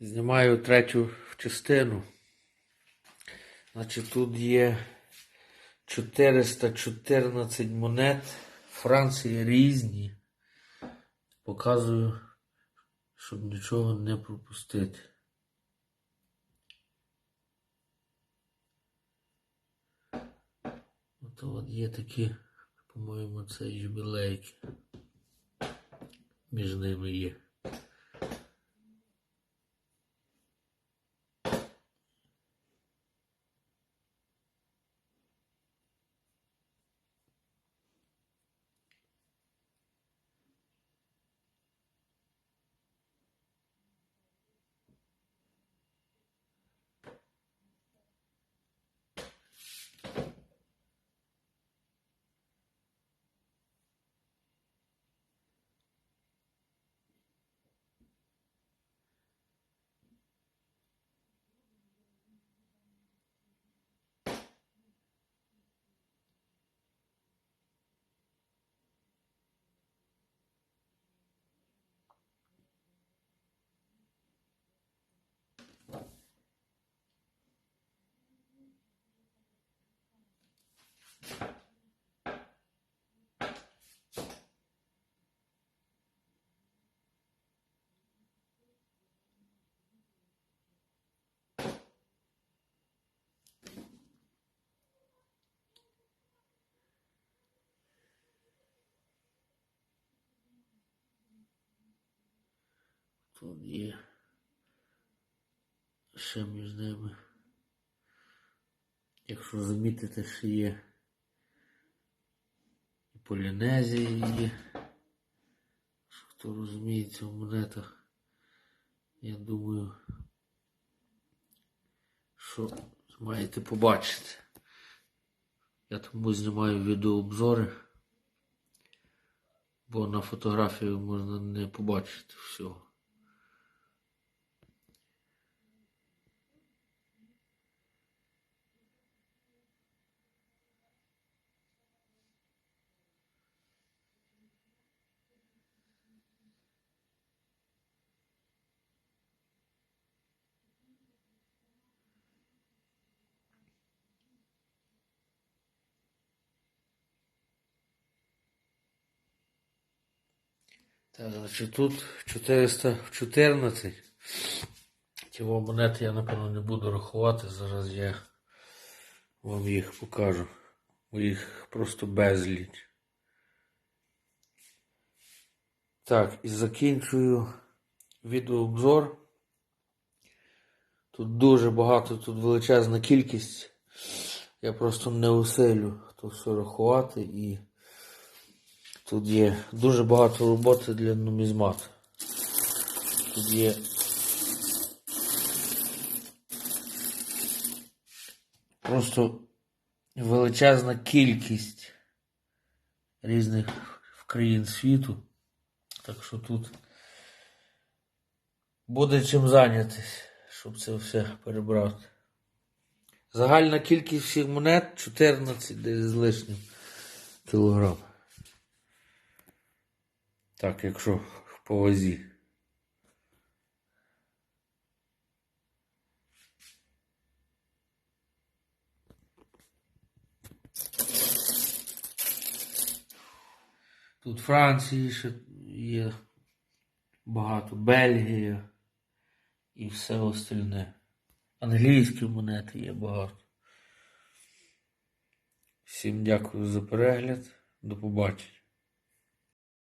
Знімаю третю частину. Значить, тут є 414 монет. Франції різні. Показую, щоб нічого не пропустити. От от є такі, по-моєму, це юбілейки. Між ними є. Тут є ще між ними. Якщо замітите, ще є і Полінезія є. Хто розуміється в монетах, я думаю, що маєте побачити. Я тому знімаю відеообзори, бо на фотографію можна не побачити всього. Так, значить тут 414. Цього монети я, напевно, не буду рахувати. Зараз я вам їх покажу. Їх просто безліч. Так, і закінчую відеообзор. Тут дуже багато, тут величезна кількість. Я просто не усилю то все рахувати і тут є дуже багато роботи для нумізмат. Тут є просто величезна кількість різних країн світу. Так що тут буде чим зайнятися, щоб це все перебрати. Загальна кількість всіх монет 14 десь з лишнім кілограм. Так, якщо по вазі. Тут Франції ще є багато, Бельгія і все остальне. Англійські монети є багато. Всім дякую за перегляд. До побачення.